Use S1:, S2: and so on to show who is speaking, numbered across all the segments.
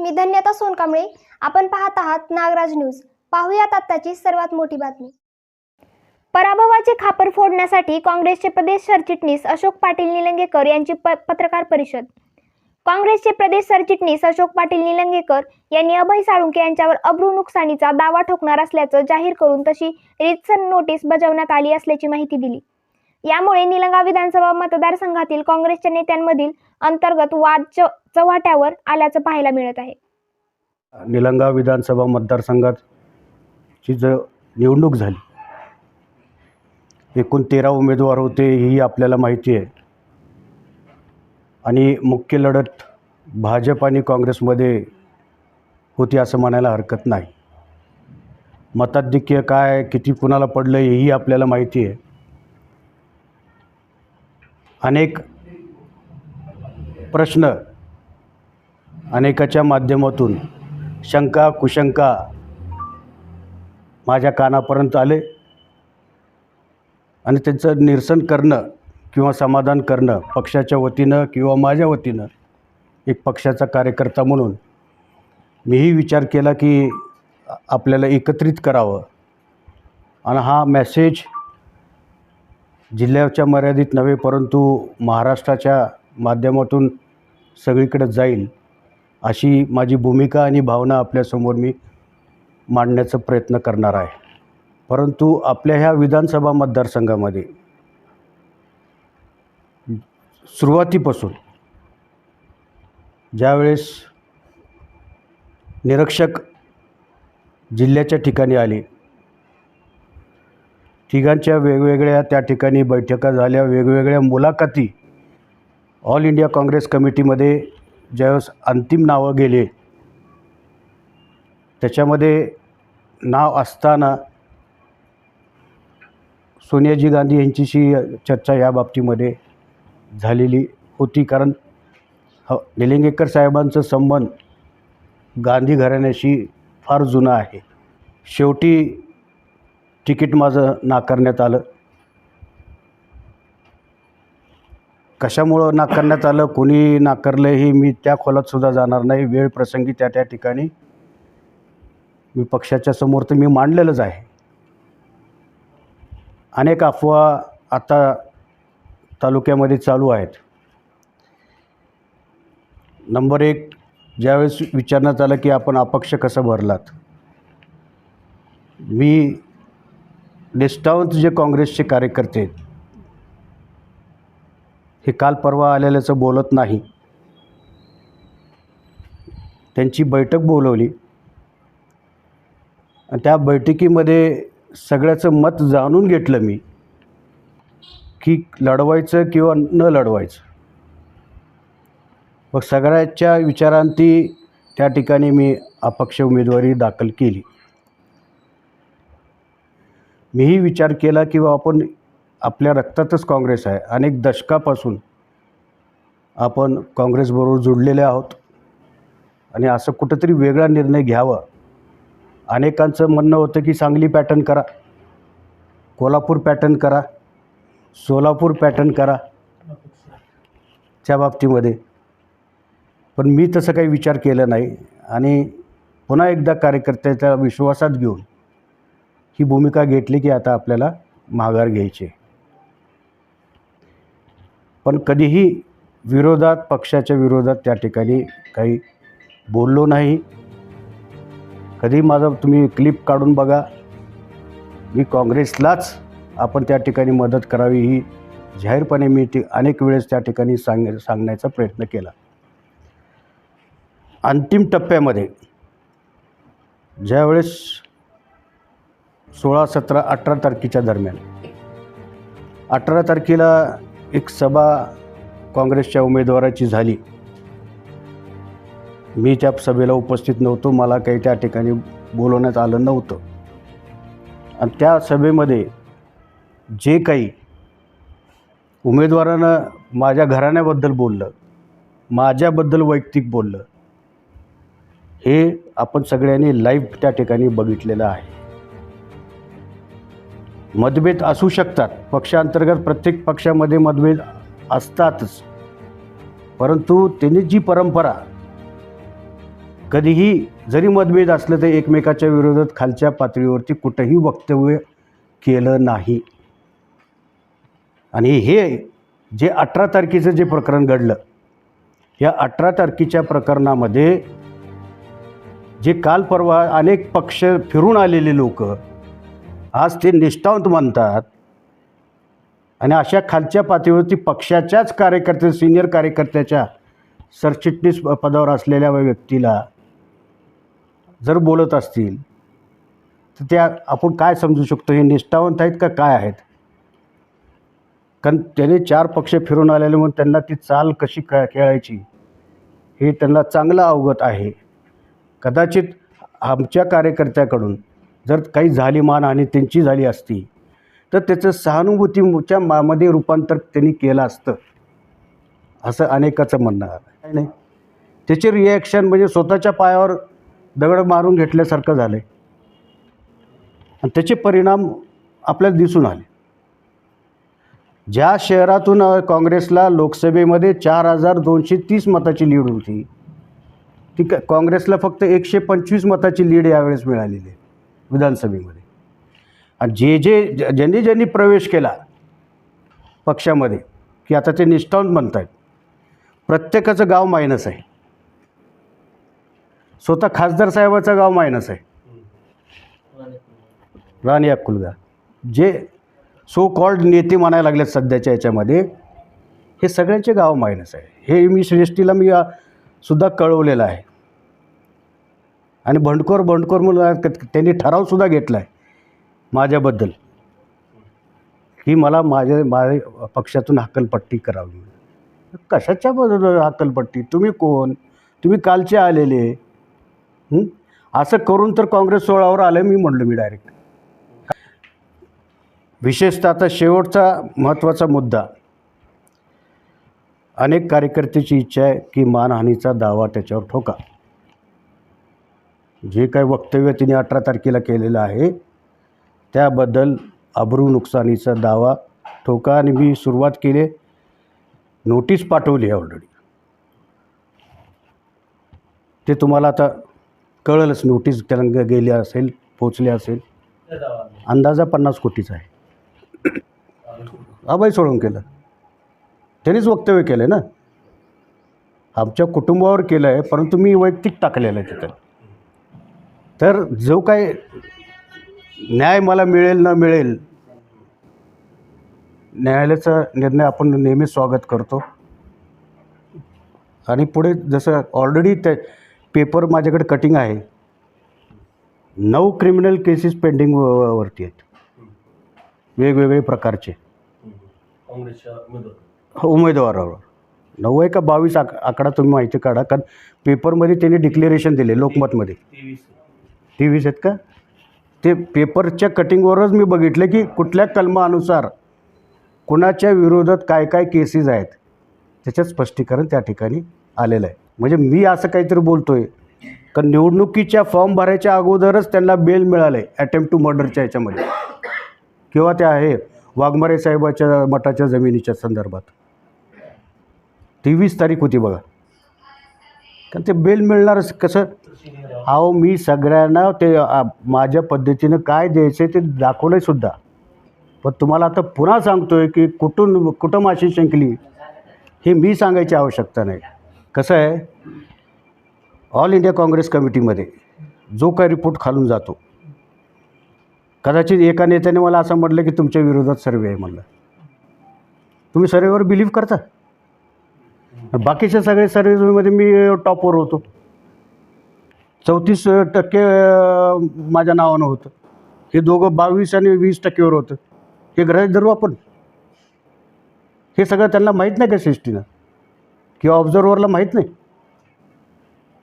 S1: मी धन्यता सोनकांबळे. आपण पाहत आहात नागराज न्यूज. पाहूयात आत्ताची सर्वात मोठी बातमी. पराभवाचे खापर फोडण्यासाठी काँग्रेसचे प्रदेश सरचिटणीस अशोक पाटील निलंगेकर यांची प पत्रकार परिषद. काँग्रेसचे प्रदेश सरचिटणीस अशोक पाटील निलंगेकर यांनी अभय साळुंके यांच्यावर अब्रू नुकसानीचा दावा ठोकणार असल्याचं जाहीर करून तशी रितसर नोटीस बजावण्यात आली असल्याची माहिती दिली. यामुळे निलंगा विधानसभा मतदारसंघातील काँग्रेसच्या नेत्यांमधील अंतर्गत वाद चव्हाट्यावर आल्याचं पाहायला मिळत आहे.
S2: निलंगा विधानसभा मतदारसंघाची ज निवडणूक झाली एकूण तेरा उमेदवार होते ही आपल्याला माहिती आहे. आणि मुख्य लढत भाजप आणि काँग्रेसमध्ये होती असं म्हणायला हरकत नाही. मताधिक्य काय किती कुणाला पडलं हेही आपल्याला माहिती आहे. अनेक प्रश्न अनेकाच्या माध्यमातून शंका कुशंका माझ्या कानापर्यंत आले. आणि त्यांचं निरसन करणं किंवा समाधान करणं पक्षाच्या वतीनं किंवा माझ्या वतीनं एक पक्षाचा कार्यकर्ता म्हणून मीही विचार केला की आपल्याला एकत्रित करावं. आणि हा मॅसेज जिल्ह्याच्या मर्यादित नव्हे परंतु महाराष्ट्राच्या माध्यमातून सगळीकडे जाईल अशी माझी भूमिका आणि भावना आपल्यासमोर मी मांडण्याचा प्रयत्न करणार आहे. परंतु आपल्या ह्या विधानसभा मतदारसंघामध्ये सुरुवातीपासून ज्यावेळेस निरीक्षक जिल्ह्याच्या ठिकाणी आले तिघांच्या वेगवेगळ्या त्या ठिकाणी बैठका झाल्या. वेगवेगळ्या मुलाखती. ऑल इंडिया काँग्रेस कमिटीमध्ये ज्यावेळेस अंतिम नावं गेले त्याच्यामध्ये नाव असताना सोनियाजी गांधी यांच्याशी चर्चा या बाबतीमध्ये झालेली होती. कारण ह निलिंगेकर साहेबांचं संबंध गांधी घराण्याशी फार जुना आहे. शेवटी तिकीट माझं नाकारण्यात आलं. कशामुळं नाकारण्यात आलं? कोणी नाकारलं हे मी त्या खोलातसुद्धा जाणार नाही. वेळ प्रसंगी त्या त्या ठिकाणी मी पक्षाच्या समोर तर मी मांडलेलंच आहे. अनेक अफवा आता तालुक्यामध्ये चालू आहेत. नंबर एक ज्यावेळेस विचारण्यात आलं की आपण अपक्ष कसं भरलात? मी निष्ठावंत जे काँग्रेसचे कार्यकर्ते आहेत हे काल परवा आलेल्याचं बोलत नाही. त्यांची बैठक बोलवली. आणि त्या बैठकीमध्ये सगळ्याचं मत जाणून घेतलं मी की लढवायचं किंवा न लढवायचं. मग सगळ्याच्या विचारांती त्या ठिकाणी मी अपक्ष उमेदवारी दाखल केली. मीही विचार केला की आपण आपल्या रक्तातच काँग्रेस आहे. अनेक दशकापासून आपण काँग्रेसबरोबर जुडलेले आहोत. आणि असं कुठंतरी वेगळा निर्णय घ्यावा. अनेकांचं म्हणणं होतं की सांगली पॅटर्न करा. कोल्हापूर पॅटर्न करा. सोलापूर पॅटर्न करा. त्या बाबतीमध्ये. पण मी तसं काही विचार केला नाही. आणि पुन्हा एकदा कार्यकर्त्याच्या विश्वासात घेऊन ही भूमिका घेतली की आता आपल्याला माघार घ्यायची पण कधीही विरोधात पक्षाच्या विरोधात त्या ठिकाणी काही बोललो नाही. कधी माझा तुम्ही क्लिप काढून बघा. मी काँग्रेसलाच आपण त्या ठिकाणी मदत करावी ही जाहीरपणे मी ती अनेक वेळेस त्या ठिकाणी सांग सांगण्याचा प्रयत्न केला. अंतिम टप्प्यामध्ये ज्यावेळेस सोळा सतरा अठरा तारखेच्या दरम्यान. अठरा तारखेला एक सभा काँग्रेसच्या उमेदवाराची झाली. मी त्या सभेला उपस्थित नव्हतो मला काही त्या ठिकाणी बोलवण्यात आलं नव्हतं. आणि त्या सभेमध्ये जे काही उमेदवारानं माझ्या घराण्याबद्दल बोललं माझ्याबद्दल वैयक्तिक बोललं हे आपण सगळ्यांनी लाईव्ह त्या ठिकाणी बघितलेलं आहे. मतभेद असू शकतात. पक्षांतर्गत प्रत्येक पक्षामध्ये मतभेद असतातच. परंतु त्यांनी जी परंपरा कधीही जरी मतभेद असलं तर एकमेकाच्या विरोधात खालच्या पातळीवरती कुठंही वक्तव्य केलं नाही. आणि हे जे अठरा तारखेचं जे प्रकरण घडलं या अठरा तारखेच्या प्रकरणामध्ये जे काल परवा अनेक पक्ष फिरून आलेले लोक आज ते निष्ठावंत म्हणतात. आणि अशा खालच्या पातळीवरती पक्षाच्याच कार्यकर्ते सिनियर कार्यकर्त्याच्या सरचिटणीस पदावर असलेल्या व्यक्तीला जर बोलत असतील तर त्या आपण काय समजू शकतो? हे निष्ठावंत आहेत का काय आहेत? कारण त्याने चार पक्ष फिरून आलेले म्हणून त्यांना ती चाल कशी क खेळायची हे त्यांना चांगलं अवगत आहे. कदाचित आमच्या कार्यकर्त्याकडून जर काही झाली आणि त्यांची झाली असती तर त्याचं सहानुभूतीच्या मामध्ये रूपांतर त्यांनी केलं असतं. असं अनेकाचं म्हणणं आहे. काय नाही. त्याचे रिॲक्शन म्हणजे स्वतःच्या पायावर दगड मारून घेतल्यासारखं झालं आहे आणि त्याचे परिणाम आपल्याला दिसून आले. ज्या शहरातून काँग्रेसला लोकसभेमध्ये चार हजार दोनशे तीस मताची लीड होती ती काँग्रेसला फक्त एकशे पंचवीस मताची लीड यावेळेस मिळालेली आहे. विधानसभेमध्ये. आणि जे जे ज- ज्यांनी ज्यांनी प्रवेश केला पक्षामध्ये की आता ते निष्ठावंत म्हणत आहेत प्रत्येकाचं गाव मायनस आहे. स्वतः खासदार साहेबाचं गाव मायनस आहे. राणी अक्कुलगा जे सो कॉल्ड नेते म्हणायला लागलेत सध्याच्या याच्यामध्ये हे सगळ्यांचे गाव मायनस आहे. हे मी श्रेष्ठीला मी सुद्धा कळवलेलं आहे. आणि भंडकोर बंडखोर म्हणून त्यांनी ठरावसुद्धा घेतला आहे माझ्याबद्दल. की मला माझ्या माझ्या पक्षातून हक्कलपट्टी करावी कशाच्या बद्दल हक्कलपट्टी? तुम्ही कोण? तुम्ही कालचे आलेले. असं करून तर काँग्रेस सोळावर आलं मी म्हणलो मी डायरेक्ट विशेषतः आता शेवटचा महत्त्वाचा मुद्दा. अनेक कार्यकर्त्याची इच्छा आहे की मानहानीचा दावा त्याच्यावर ठोका. जे काही वक्तव्य तिने अठरा तारखेला केलेलं आहे त्याबद्दल अब्रू नुकसानीचा दावा ठोका आणि मी सुरुवात केली. नोटीस पाठवली आहे ऑलरेडी ते तुम्हाला आता कळलंच नोटीस त्याला गेली असेल पोचली असेल. अंदाजा पन्नास कोटीचा आहे. अभय सोडून केलं. त्यांनीच वक्तव्य केलं आहे ना? आमच्या कुटुंबावर केलं आहे परंतु मी वैयक्तिक टाकलेलं आहे तिथं. तर जो काय न्याय मला मिळेल न मिळेल न्यायालयाचा निर्णय आपण नेहमी स्वागत करतो. आणि पुढे जसं ऑलरेडी ते पेपर माझ्याकडे कटिंग आहे नऊ क्रिमिनल केसेस पेंडिंग वरती आहेत. वेगवेगळे प्रकारचे.
S3: उमेदवार.
S2: उमेदवारावर. नऊ आहे का बावीस आक आकडा तुम्ही माहिती काढा कारण पेपरमध्ये त्यांनी डिक्लेरेशन दिले लोकमतमध्ये. टी व्हीज आहेत का? ते पेपरच्या कटिंगवरच मी बघितलं की कुठल्या कलमानुसार कुणाच्या विरोधात काय काय केसेस आहेत त्याच्यात स्पष्टीकरण त्या ठिकाणी आलेलं आहे. म्हणजे मी असं काहीतरी बोलतो आहे का निवडणुकीच्या फॉर्म भरायच्या अगोदरच त्यांना बेल मिळालं आहे अटेम्प्ट टू मर्डरच्या याच्यामध्ये. किंवा ते आहे वाघमारे साहेबाच्या मठाच्या जमिनीच्या संदर्भात. ती वीस तारीख होती बघा. कारण ते बेल मिळणारच कसं? अहो मी सगळ्यांना ते आ, माझ्या पद्धतीनं काय द्यायचं ते दाखवलं आहे सुद्धा. पण तुम्हाला आता पुन्हा सांगतो आहे की कुठून कुठं माशी शिंकली हे मी सांगायची आवश्यकता नाही. कसं आहे ऑल इंडिया काँग्रेस कमिटीमध्ये जो काय रिपोर्ट खालून जातो कदाचित एका नेत्याने मला असं म्हटलं की तुमच्या विरोधात सर्वे आहे म्हणलं. तुम्ही सर्वेवर बिलीव्ह करता? बाकीच्या सगळ्या सर्वेमध्ये मी टॉपवर होतो. चौतीस टक्के माझ्या नावानं होतं. हे दोघं बावीस आणि वीस टक्केवर होतं. हे ग्रहित धरू आपण? हे सगळं त्यांना माहीत नाही का सिस्टीनं किंवा ऑब्झर्वरला माहीत नाही?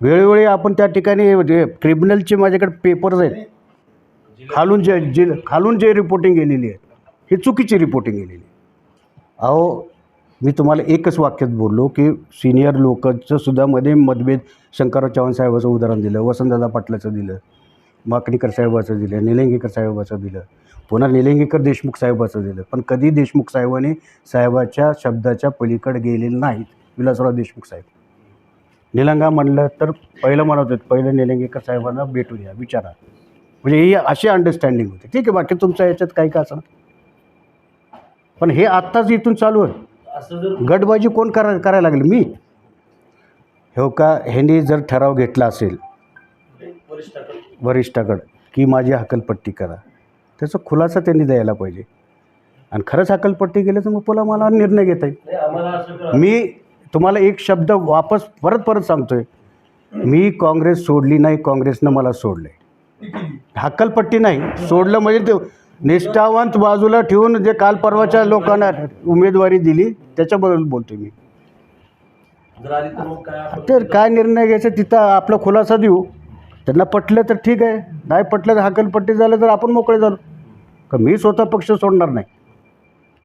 S2: वेळोवेळी आपण त्या ठिकाणी म्हणजे जे क्रिमिनलचे माझ्याकडे पेपर्स आहेत. खालून जे जे खालून जे रिपोर्टिंग गेलेली आहे ही चुकीची रिपोर्टिंग गेलेली आहे. अहो मी तुम्हाला एकच वाक्यात बोललो की सिनियर लोकांचं सुद्धा मध्ये मतभेद शंकरराव चव्हाण साहेबाचं उदाहरण दिलं वसंतदादा पाटलाचं दिलं माकणीकर साहेबाचं दिलं निलंगेकर साहेबाचं दिलं पुन्हा निलंगेकर देशमुख साहेबाचं दिलं. पण कधी देशमुख साहेबांनी साहेबाच्या शब्दाच्या पलीकडे गेलेले नाहीत विलासराव देशमुख साहेब. निलंगा म्हणलं तर पहिलं म्हणत होते पहिलं निलंगेकर साहेबांना भेटू या विचारा. म्हणजे ही अशी अंडरस्टँडिंग होती. ठीक आहे बाकी तुमच्या याच्यात काही का असं? पण हे आत्ताच इथून चालू आहे. गटबाजी कोण करा करायला लागले? मी. हो का? ह्यांनी जर ठराव घेतला असेल
S3: वरिष्ठाकडे
S2: वरिष्ठाकडं की माझी हकलपट्टी करा. त्याचा खुलासा त्यांनी द्यायला पाहिजे. आणि खरंच हकलपट्टी केली तर मग पुन्हा मला निर्णय घेता येईल. मी तुम्हाला एक शब्द वापस परत परत सांगतोय. मी काँग्रेस सोडली नाही काँग्रेसनं मला सोडलं हक्कलपट्टी नाही सोडलं म्हणजे ते निष्ठावंत बाजूला ठेवून जे काल परवाच्या लोकांना उमेदवारी दिली त्याच्याबद्दल बोलतो मी. तर काय निर्णय घ्यायचा तिथं आपला खुलासा देऊ. त्यांना पटलं तर ठीक आहे. नाही पटलं तर हकलपट्टी झालं तर आपण मोकळे झालो. का मी स्वतः पक्ष सोडणार नाही.